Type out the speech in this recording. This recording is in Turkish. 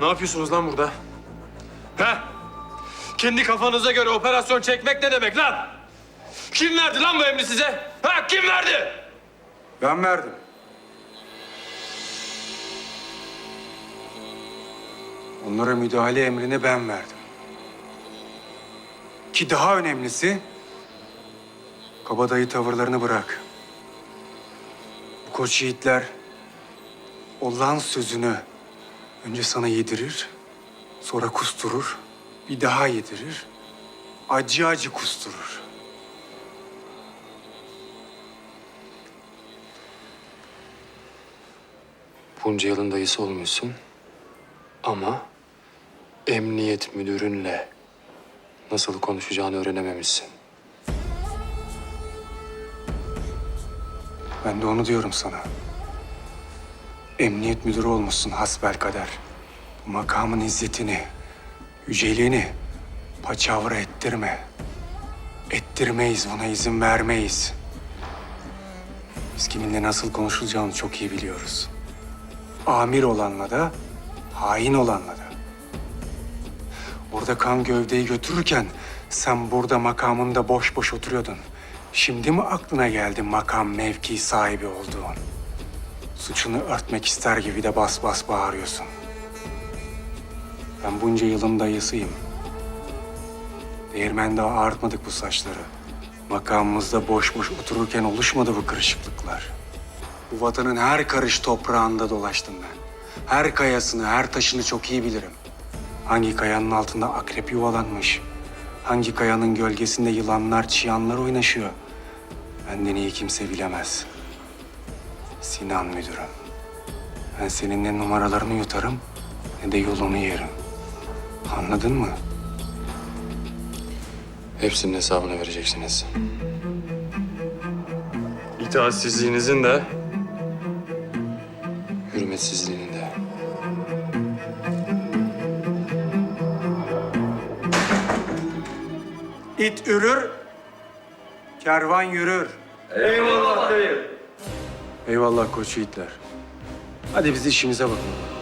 Ne yapıyorsunuz lan burada? He? Kendi kafanıza göre operasyon çekmek ne demek lan? Kim verdi lan bu emri size? Ha kim verdi? Ben verdim. Onlara müdahale emrini ben verdim. Ki daha önemlisi, kabadayı tavırlarını bırak. Bu koç yiğitler olan sözünü önce sana yedirir, sonra kusturur, bir daha yedirir, acı acı kusturur. Bunca yılın dayısı olmuşsun. Ama emniyet müdürünle nasıl konuşacağını öğrenememişsin. Ben de onu diyorum sana. Emniyet müdürü olmuşsun hasbelkader. Makamın izzetini, yüceliğini paçavra ettirme. Ettirmeyiz, buna izin vermeyiz. Biz kiminle nasıl konuşulacağını çok iyi biliyoruz. Amir olanla da, hain olanla da. Orada kan gövdeyi götürürken sen burada makamında boş boş oturuyordun. Şimdi mi aklına geldi makam mevki sahibi olduğun? Suçunu örtmek ister gibi de bas bas bağırıyorsun. Ben bunca yılın dayısıyım. Değirmende ağartmadık bu saçları. Makamımızda boş boş otururken oluşmadı bu kırışıklıklar. Bu vatanın her karış toprağında dolaştım ben. Her kayasını, her taşını çok iyi bilirim. Hangi kayanın altında akrep yuvalanmış, hangi kayanın gölgesinde yılanlar, çıyanlar oynaşıyor. Benden iyi kimse bilemez. Sinan müdürüm. Ben senin ne numaralarını yutarım ne de yolunu yerim. Anladın mı? Hepsinin hesabını vereceksiniz. İtaatsizliğinizin de, hürmetsizliğinin de. İt ürür, kervan yürür. Eyvallah dayı. Eyvallah koç yiğitler. Hadi biz işimize bakalım.